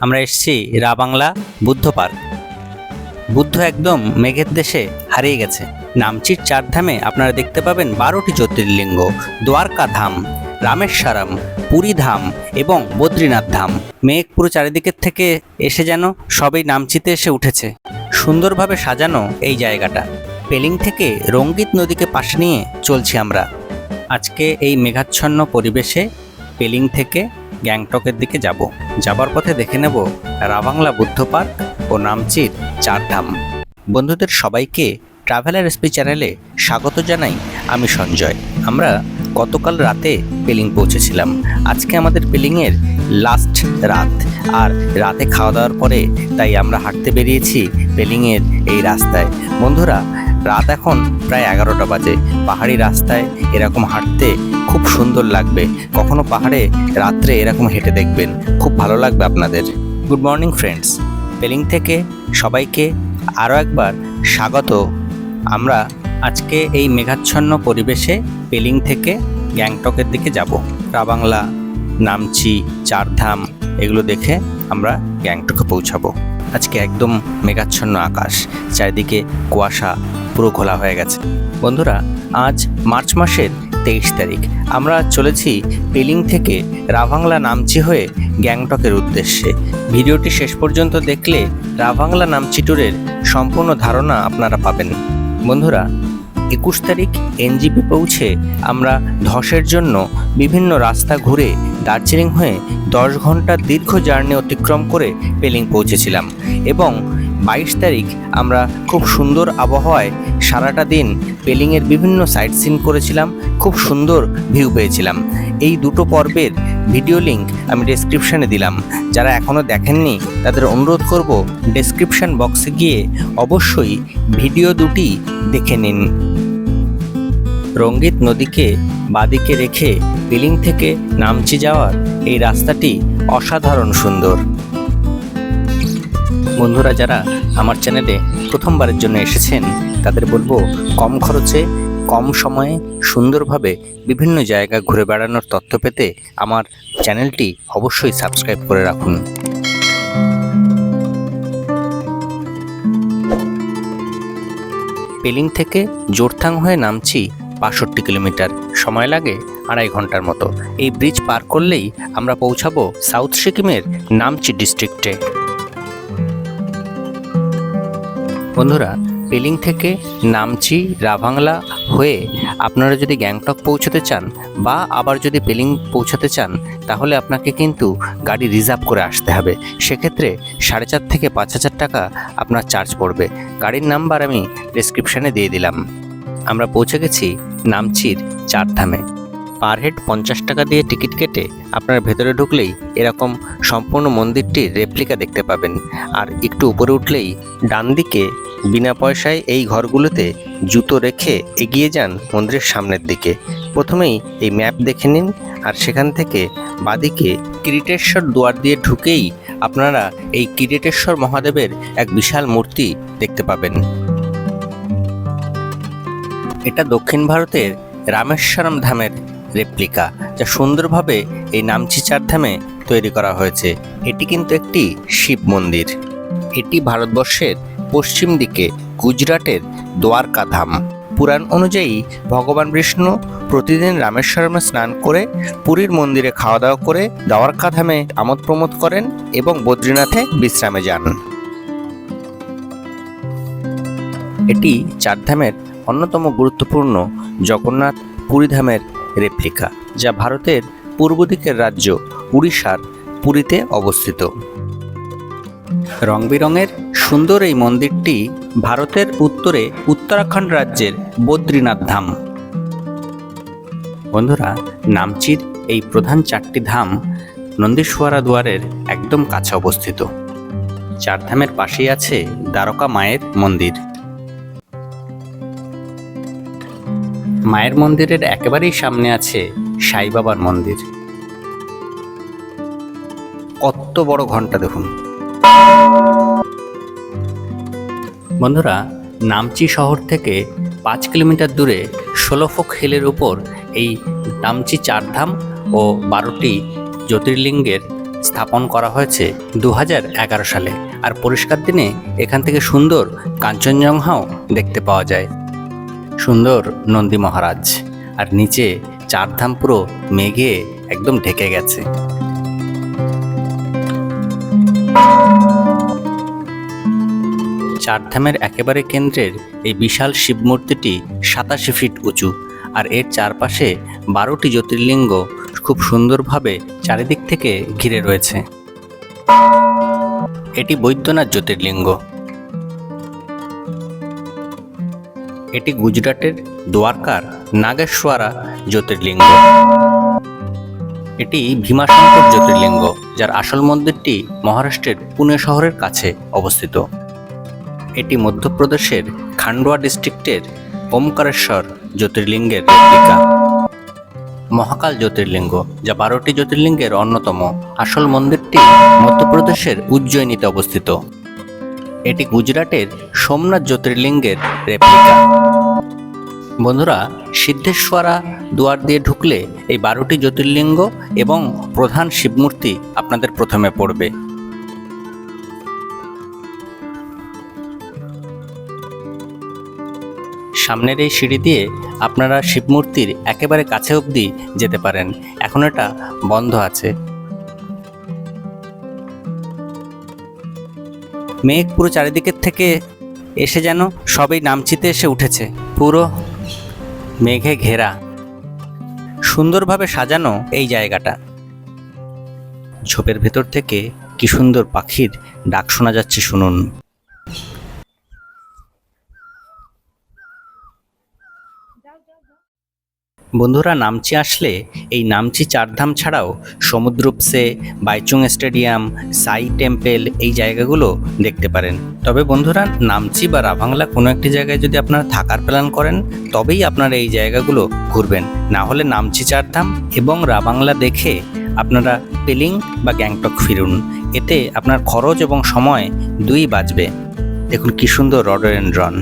আমরা এসেছি রাবাংলা বুদ্ধ পার্ক। বুদ্ধ একদম মেঘের দেশে হারিয়ে গেছে। নামচির চারধামে আপনারা দেখতে পাবেন বারোটি জ্যোতির্লিঙ্গ দ্বারকা ধাম রামেশ্বরম পুরী ধাম এবং বদ্রীনাথ ধাম। মেঘ পুরো চারিদিকের থেকে এসে যেন সবই নামচিতে এসে উঠেছে। সুন্দরভাবে সাজানো এই জায়গাটা। পেলিং থেকে রঙ্গিত নদীকে পাশে নিয়ে চলছি আমরা। আজকে এই মেঘাচ্ছন্ন পরিবেশে পেলিং থেকে গ্যাংটকের দিকে যাব। যাবার পথে দেখে নেব রাবাংলা বুদ্ধ পার্ক ও নামচির চারধাম। বন্ধুদের সবাইকে ট্রাভেলার এসপি চ্যানেলে স্বাগত জানাই আমি সঞ্জয়। আমরা গতকাল রাতে পেলিং পৌঁছেছিলাম। আজকে আমাদের পেলিংয়ের লাস্ট রাত। আর রাতে খাওয়া দাওয়ার পরে তাই আমরা হাঁটতে বেরিয়েছি পেলিংয়ের এই রাস্তায়। বন্ধুরা রাত এখন প্রায় এগারোটা বাজে। পাহাড়ি রাস্তায় এরকম হাঁটতে খুব সুন্দর লাগবে। কখনো পাহাড়ে রাত্রে এরকম হেঁটে দেখবেন। খুব ভালো লাগবে আপনাদের। গুড মর্নিং ফ্রেন্ডস পেলিং থেকে সবাইকে আরও একবার স্বাগত। আমরা আজকে এই মেঘাচ্ছন্ন পরিবেশে পেলিং থেকে গ্যাংটকের দিকে যাব। রাবাংলা, নামচি, চারধাম এগুলো দেখে আমরা গ্যাংটকে পৌঁছাবো। আজকে একদম মেঘাচ্ছন্ন আকাশ। চারিদিকে কুয়াশা পুরো খোলা হয়ে গেছে। বন্ধুরা, আজ মার্চ মাসের তেইশ তারিখ। আমরা চলেছি পেলিং থেকে রাভাংলা নামচি হয়ে গ্যাংটকের উদ্দেশ্যে। ভিডিওটি শেষ পর্যন্ত দেখলে রাভাংলা নামচি ট্যুরের সম্পূর্ণ ধারণা আপনারা পাবেন। বন্ধুরা, একুশ তারিখ এনজিপি পৌঁছে আমরা ধসের জন্য বিভিন্ন রাস্তা ঘুরে দার্জিলিং হয়ে দশ ঘণ্টার দীর্ঘ জার্নি অতিক্রম করে পেলিং পৌঁছেছিলাম এবং বাইশ তারিখ আমরা খুব সুন্দর আবহাওয়ায় সারাটা দিন পেলিংয়ের বিভিন্ন সাইট সিন করেছিলাম, খুব সুন্দর ভিউ পেয়েছিলাম। এই দুটো পর্বের ভিডিও লিঙ্ক আমি ডেসক্রিপশানে দিলাম। যারা এখনও দেখেননি, তাদের অনুরোধ করব ডেসক্রিপশন বক্সে গিয়ে অবশ্যই ভিডিও দুটি দেখে নিন। রঙ্গিত নদীকে বাদিকে রেখে পিলিং থেকে নামচি যাওয়ার এই রাস্তাটি অসাধারণ সুন্দর। বন্ধুরা যারা আমার চ্যানেলে প্রথমবারের জন্য এসেছেন, তাদের বলব কম খরচে, কম সময়ে সুন্দরভাবে বিভিন্ন জায়গা ঘুরে বেড়ানোর তথ্য পেতে আমার চ্যানেলটি অবশ্যই সাবস্ক্রাইব করে রাখুন। পেলিং থেকে জোরথাং হয়ে নামছি বাষট্টি কিলোমিটার। সময় লাগে আড়াই ঘণ্টার মতো। এই ব্রিজ পার করলেই আমরা পৌঁছাবো সাউথ সিকিমের নামচি ডিস্ট্রিক্টে। বন্ধুরা, পেলিং থেকে নামচি, রাভাংলা হয়ে আপনারা যদি গ্যাংটক পৌঁছতে চান বা আবার যদি পেলিং পৌঁছাতে চান, তাহলে আপনাকে কিন্তু গাড়ি রিজার্ভ করে আসতে হবে। সেক্ষেত্রে সাড়ে চার থেকে পাঁচ হাজার টাকা আপনার চার্জ পড়বে। গাড়ির নাম্বার আমি ডেসক্রিপশানে দিয়ে দিলাম। আমরা পৌঁছে গেছি নামচির চারধামে পার হেড পঞ্চাশ টাকা দিয়ে টিকিট কেটে আপনার ভেতরে ঢুকলেই এরকম সম্পূর্ণ মন্দিরটির রেপ্লিকা দেখতে পাবেন। আর একটু উপরে উঠলেই ডান দিকে বিনা পয়সায় এই ঘরগুলোতে জুতো রেখে এগিয়ে যান মন্দিরের সামনের দিকে। প্রথমেই এই ম্যাপ দেখে নিন আর সেখান থেকে বাদিকে কিরিটেশ্বর দুয়ার দিয়ে ঢুকেই আপনারা এই কিরিটেশ্বর মহাদেবের এক বিশাল মূর্তি দেখতে পাবেন। এটা দক্ষিণ ভারতের রামেশ্বরম ধামের রেপ্লিকা যা সুন্দরভাবে এই নামচি চারধামে তৈরি করা হয়েছে। এটি কিন্তু একটি শিব মন্দির। এটি ভারতবর্ষের পশ্চিম দিকে গুজরাটের দ্বারকা ধাম। পুরাণ অনুযায়ী ভগবান বিষ্ণু প্রতিদিন রামেশ্বরমে স্নান করে পুরীর মন্দিরে খাওয়া দাওয়া করে দ্বারকা ধামে আমোদ প্রমোদ করেন এবং বদ্রীনাথে বিশ্রামে যান। এটি চারধামের অন্যতম গুরুত্বপূর্ণ জগন্নাথ পুরীধামের রেপ্লিকা, যা ভারতের পূর্ব দিকের রাজ্য উড়িষ্যার পুরীতে অবস্থিত। রং বেরঙের সুন্দর এই মন্দিরটি ভারতের উত্তরে উত্তরাখণ্ড রাজ্যের বদ্রীনাথ ধাম। বন্ধুরা, নামচির এই প্রধান চারটি ধাম নন্দীশ্বরা দুয়ারের একদম কাছে অবস্থিত। চারধামের পাশেই আছে দ্বারকা মায়ের মন্দির। মায়ের মন্দিরের একেবারেই সামনে আছে সাই বাবার মন্দির। কত বড় ঘণ্টা দেখুন। বন্ধুরা, নামচি শহর থেকে পাঁচ কিলোমিটার দূরে ষোলোফোক হিলের উপর এই নামচি চারধাম ও বারোটি জ্যোতির্লিঙ্গের স্থাপন করা হয়েছে দু হাজার এগারো সালে। আর পরিষ্কার দিনে এখান থেকে সুন্দর কাঞ্চনজঙ্ঘাও দেখতে পাওয়া যায়। সুন্দর নন্দী মহারাজ। আর নিচে চারধাম পুরো মেঘে একদম ঢেকে গেছে। চারধামের একেবারে কেন্দ্রের এই বিশাল শিব মূর্তিটি সাতাশি ফিট উঁচু, আর এর চারপাশে বারোটি জ্যোতির্লিঙ্গ খুব সুন্দরভাবে চারিদিক থেকে ঘিরে রয়েছে। এটি বৈদ্যনাথ জ্যোতির্লিঙ্গ। এটি গুজরাটের দ্বারকার নাগেশ্বরা জ্যোতির্লিঙ্গ। এটি ভীমাশঙ্কর জ্যোতির্লিঙ্গ, যার আসল মন্দিরটি মহারাষ্ট্রের পুনে শহরের কাছে অবস্থিত। এটি মধ্যপ্রদেশের খান্ডোয়া ডিস্ট্রিক্টের ওমকারেশ্বর জ্যোতির্লিঙ্গের রেপ্লিকা মহাকাল জ্যোতির্লিঙ্গ, যা বারোটি জ্যোতির্লিঙ্গের অন্যতম। আসল মন্দিরটি মধ্যপ্রদেশের উজ্জয়িনীতে অবস্থিত। এটি গুজরাটের সোমনাথ জ্যোতির্লিঙ্গের রেপ্লিকা বন্ধুরা, সিদ্ধেশ্বরা দুয়ার দিয়ে ঢুকলে এই বারোটি জ্যোতির্লিঙ্গ এবং প্রধান শিবমূর্তি আপনাদের প্রথমে পড়বে। সামনের এই সিঁড়ি দিয়ে আপনারা শিবমূর্তির একেবারে কাছে অবধি যেতে পারেন। এখন এটা বন্ধ আছে। মেঘ পুরো চারিদিকের থেকে এসে যেন সবই নামচিতে এসে উঠেছে, পুরো মেঘে ঘেরা। সুন্দরভাবে সাজানো এই জায়গাটা। ঝোপের ভেতর থেকে কি সুন্দর পাখির ডাক শোনা যাচ্ছে শুনুন। বন্ধুরা, নামচি আসলে এই নামচি চারধাম ছাড়াও সমুদ্রপসে, বাইচুং স্টেডিয়াম, সাই টেম্পেল এই জায়গাগুলো দেখতে পারেন। তবে বন্ধুরা, নামচি বা রাভাংলা কোনো একটি জায়গায় যদি আপনারা থাকার প্ল্যান করেন, তবেই আপনারা এই জায়গাগুলো ঘুরবেন। না হলে নামচি চারধাম এবং রাবাংলা দেখে আপনারা পেলিং বা গ্যাংটক ফিরুন। এতে আপনার খরচ এবং সময় দুই বাঁচবে। দেখুন কি সুন্দর রডোরেন্ড্রন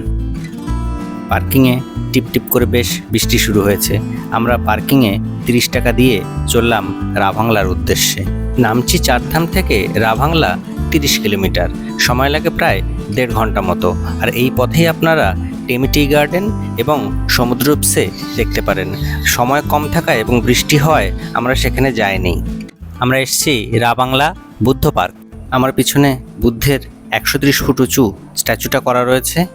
পার্কিংয়ে টিপ টিপ করে বেশ বৃষ্টি শুরু হয়েছে। আমরা পার্কিংয়ে তিরিশ টাকা দিয়ে চললাম রাভাংলার উদ্দেশ্যে। নামচি চারধাম থেকে রাভাংলা তিরিশ কিলোমিটার। সময় লাগে প্রায় দেড় ঘণ্টা মতো। আর এই পথেই আপনারা টেমিটি গার্ডেন এবং সমুদ্র সমুদ্রপসে দেখতে পারেন। সময় কম থাকায় এবং বৃষ্টি হয় আমরা সেখানে যাইনি। আমরা এসেছি রাবাংলা বুদ্ধ পার্ক। আমার পিছনে বুদ্ধের একশো ত্রিশ ফুট উঁচু স্ট্যাচুটা করা রয়েছে।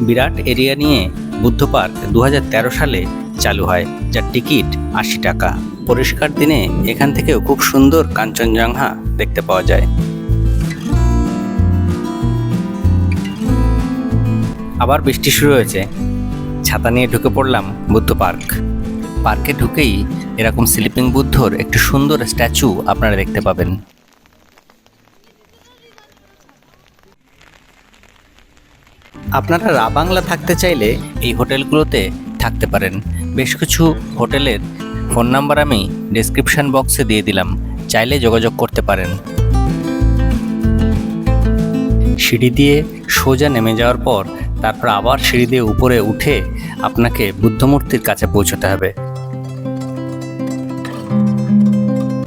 বিরাট এরিয়া নিয়ে বুদ্ধ পার্ক দু হাজার তেরো সালে চালু হয়, যার টিকিট আশি টাকা। পরিষ্কার দিনে এখান থেকেও খুব সুন্দর কাঞ্চনজঙ্ঘা দেখতে পাওয়া যায়। আবার বৃষ্টি শুরু হয়েছে। ছাতা নিয়ে ঢুকে পড়লাম বুদ্ধ পার্ক পার্কে ঢুকেই এরকম স্লিপিং বুদ্ধর একটি সুন্দর স্ট্যাচু আপনারা দেখতে পাবেন। আপনারা রাবাংলা থাকতে চাইলে এই হোটেলগুলোতে থাকতে পারেন। বেশ কিছু হোটেলের ফোন নাম্বার আমি ডেসক্রিপশন বক্সে দিয়ে দিলাম। চাইলে যোগাযোগ করতে পারেন। সিঁড়ি দিয়ে সোজা নেমে যাওয়ার পর তারপর আবার সিঁড়ি দিয়ে উপরে উঠে আপনাকে বুদ্ধমূর্তির কাছে পৌঁছতে হবে।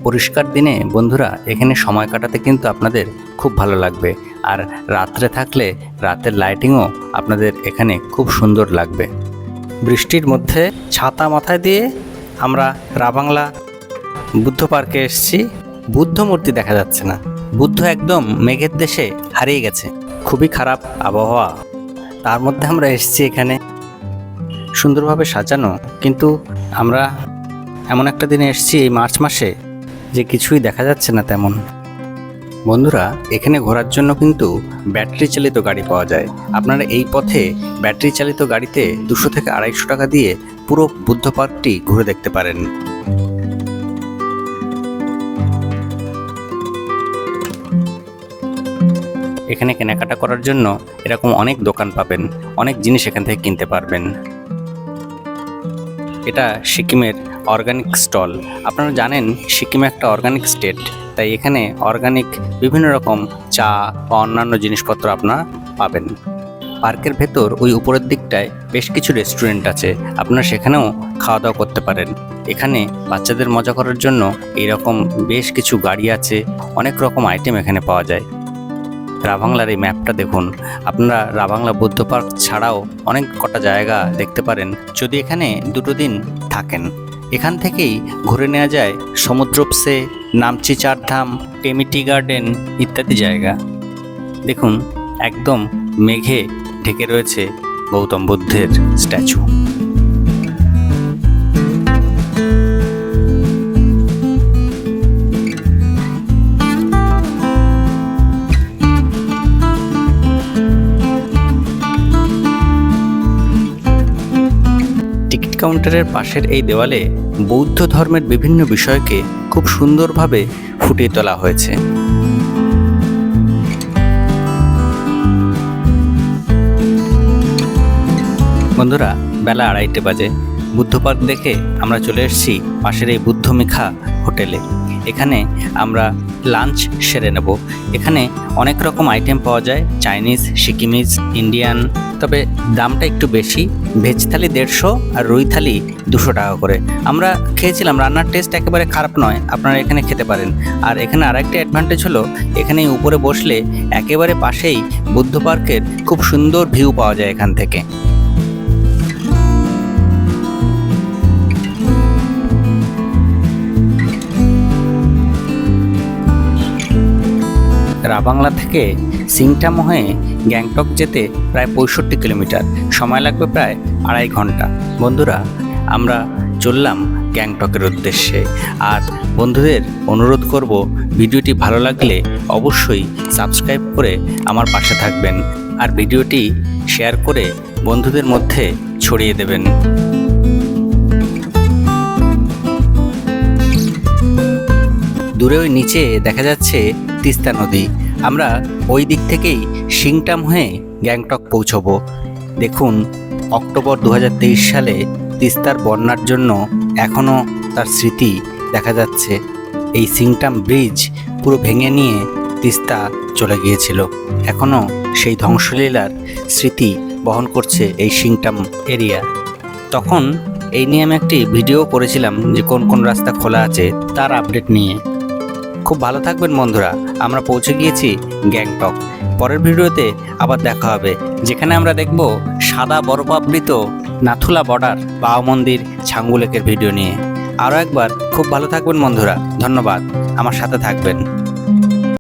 পরিষ্কার দিনে বন্ধুরা, এখানে সময় কাটাতে কিন্তু আপনাদের খুব ভালো লাগবে। আর রাত্রে থাকলে রাতের লাইটিংও আপনাদের এখানে খুব সুন্দর লাগবে। বৃষ্টির মধ্যে ছাতা মাথায় দিয়ে আমরা রাবাংলা বুদ্ধ পার্কে এসেছি। বুদ্ধ মূর্তি দেখা যাচ্ছে না। বুদ্ধ একদম মেঘের দেশে হারিয়ে গেছে। খুবই খারাপ আবহাওয়া। তার মধ্যে আমরা এসেছি এখানে সুন্দরভাবে সাজানো। কিন্তু আমরা এমন একটা দিনে এসেছি এই মার্চ মাসে যে কিছুই দেখা যাচ্ছে না তেমন। বন্ধুরা, এখানে ঘোরার জন্য কিন্তু ব্যাটারি চালিত গাড়ি পাওয়া যায়। আপনারা এই পথে ব্যাটারি চালিত গাড়িতে দুশো থেকে আড়াইশো টাকা দিয়ে পুরো বুদ্ধ পার্কটি ঘুরে দেখতে পারেন। এখানে কেনাকাটা করার জন্য এরকম অনেক দোকান পাবেন, অনেক জিনিস এখান থেকে কিনতে পারবেন। এটা সিকিমের অর্গানিক স্টল। আপনারা জানেন, সিকিম একটা অর্গানিক স্টেট। তাই এখানে অর্গানিক বিভিন্ন রকম চা বা অন্যান্য জিনিসপত্র আপনারা পাবেন। পার্কের ভেতর ওই উপরের দিকটায় বেশ কিছু রেস্টুরেন্ট আছে, আপনারা সেখানেও খাওয়া দাওয়া করতে পারেন। এখানে বাচ্চাদের মজা করার জন্য এইরকম বেশ কিছু গাড়ি আছে, অনেক রকম আইটেম এখানে পাওয়া যায়। রাভাংলার এই ম্যাপটা দেখুন। আপনারা রাভাংলা বুদ্ধ পার্ক ছাড়াও অনেক কটা জায়গা দেখতে পারেন। যদি এখানে দুটো দিন থাকেন। এখান থেকেই ঘুরে নেওয়া যায় সমুদ্রপসে, নামচি চারধাম, টেমিটি গার্ডেন ইত্যাদি জায়গা। দেখুন, একদম মেঘে ঢেকে রয়েছে গৌতম বুদ্ধের স্ট্যাচু। কাউন্টারের পাশের এই দেওয়ালে বৌদ্ধ ধর্মের বিভিন্ন বিষয়কে খুব সুন্দরভাবে ফুটিয়ে তোলা হয়েছে। বন্ধুরা, বেলা আড়াইটে বাজে। বুদ্ধ পার্ক দেখে আমরা চলে এসেছি পাশের এই বুদ্ধ মিখা হোটেলে। এখানে আমরা লাঞ্চ সেরে নেব। এখানে অনেক রকম আইটেম পাওয়া যায় চাইনিজ সিকিমিজ ইন্ডিয়ান তবে দামটা একটু বেশি। ভেজ থালি দেড়শো আর রুই থালি দুশো টাকা করে। আমরা খেয়েছিলাম, রান্নার টেস্ট একেবারে খারাপ নয়, আপনারা এখানে খেতে পারেন। আর এখানে আরেকটা অ্যাডভান্টেজ হলো, এখানে উপরে বসলে একেবারে পাশেই বুদ্ধ পার্কের খুব সুন্দর ভিউ পাওয়া যায় এখান থেকে। রাবাংলা থেকে সিংটাম হয়ে গ্যাংটক যেতে প্রায় পঁয়ষট্টি কিলোমিটার। সময় লাগবে প্রায় আড়াই ঘণ্টা। বন্ধুরা, আমরা চললাম গ্যাংটকের উদ্দেশ্যে। আর বন্ধুদের অনুরোধ করব, ভিডিওটি ভালো লাগলে অবশ্যই সাবস্ক্রাইব করে আমার পাশে থাকবেন আর ভিডিওটি শেয়ার করে বন্ধুদের মধ্যে ছড়িয়ে দেবেন। দূরে ওই নিচে দেখা যাচ্ছে তিস্তা নদী। আমরা ওই দিক থেকেই সিংটাম হয়ে গ্যাংটক পৌঁছবো। দেখুন, অক্টোবর দু হাজার তেইশ সালে তিস্তার বন্যার জন্য এখনও তার স্মৃতি দেখা যাচ্ছে। এই সিংটাম ব্রিজ পুরো ভেঙে নিয়ে তিস্তা চলে গিয়েছিল। এখনও সেই ধ্বংসলীলার স্মৃতি বহন করছে এই সিংটাম এরিয়া। তখন এই নিয়ে আমি একটি ভিডিও করেছিলাম যে কোন কোন রাস্তা খোলা আছে তার আপডেট নিয়ে। খুব ভালো থাকবেন বন্ধুরা। আমরা পৌঁছে গিয়েছি গ্যাংটক। পরের ভিডিওতে আবার দেখা হবে, যেখানে আমরা দেখব সাদা বরফাবৃত নাথুলা বর্ডার বাও মন্দির ছাঙ্গুলেকের ভিডিও নিয়ে। আরও একবার খুব ভালো থাকবেন বন্ধুরা, ধন্যবাদ। আমার সাথে থাকবেন।